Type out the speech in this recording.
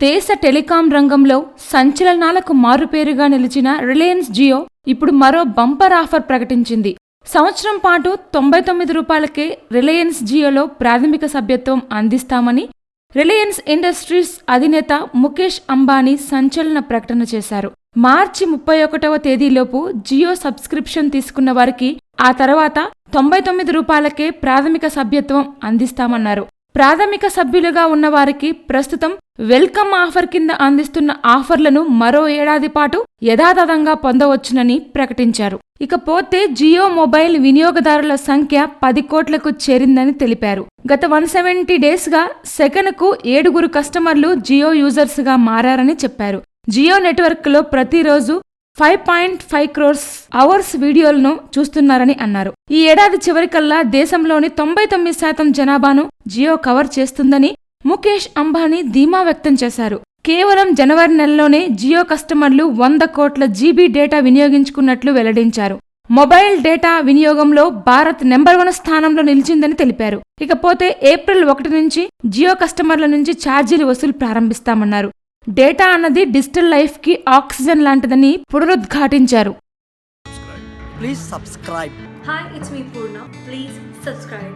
దేశ టెలికాం రంగంలో సంచలనాలకు మారుపేరుగా నిలిచిన రిలయన్స్ జియో ఇప్పుడు మరో బంపర్ ఆఫర్ ప్రకటించింది. సంవత్సరం పాటు తొంభై తొమ్మిది రూపాయలకే రిలయన్స్ జియోలో ప్రాథమిక సభ్యత్వం అందిస్తామని రిలయన్స్ ఇండస్ట్రీస్ అధినేత ముఖేష్ అంబానీ సంచలన ప్రకటన చేశారు. మార్చి ముప్పై ఒకటవ తేదీలోపు జియో సబ్స్క్రిప్షన్ తీసుకున్న వారికి ఆ తర్వాత తొంభై తొమ్మిది రూపాయలకే ప్రాథమిక సభ్యత్వం అందిస్తామన్నారు. ప్రాథమిక సభ్యులుగా ఉన్నవారికి ప్రస్తుతం వెల్కమ్ ఆఫర్ కింద అందిస్తున్న ఆఫర్లను మరో ఏడాది పాటు యథాతథంగా పొందవచ్చునని ప్రకటించారు. ఇకపోతే జియో మొబైల్ వినియోగదారుల సంఖ్య పది కోట్లకు చేరిందని తెలిపారు. గత వన్ సెవెంటీ డేస్గా సెకనుకు ఏడుగురు కస్టమర్లు జియో యూజర్స్గా మారారని చెప్పారు. జియో నెట్వర్క్లో ప్రతిరోజు five point five crores hours వీడియోలను చూస్తున్నారని అన్నారు. ఈ ఏడాది చివరికల్లా దేశంలోని తొంభై తొమ్మిది శాతం జనాభాను జియో కవర్ చేస్తుందని ముఖేష్ అంబానీ ధీమా వ్యక్తం చేశారు. కేవలం జనవరి నెలలోనే జియో కస్టమర్లు వంద కోట్ల జీబీ డేటా వినియోగించుకున్నట్లు వెల్లడించారు. మొబైల్ డేటా వినియోగంలో భారత్ నెంబర్ వన్ స్థానంలో నిలిచిందని తెలిపారు. ఇకపోతే ఏప్రిల్ ఒకటి నుంచి జియో కస్టమర్ల నుంచి ఛార్జీలు వసూలు ప్రారంభిస్తామన్నారు. డేటా అన్నది డిజిటల్ లైఫ్కి ఆక్సిజన్ లాంటిదని పునరుద్ఘాటించారు Please subscribe. Hi, it's me Purna. Please subscribe.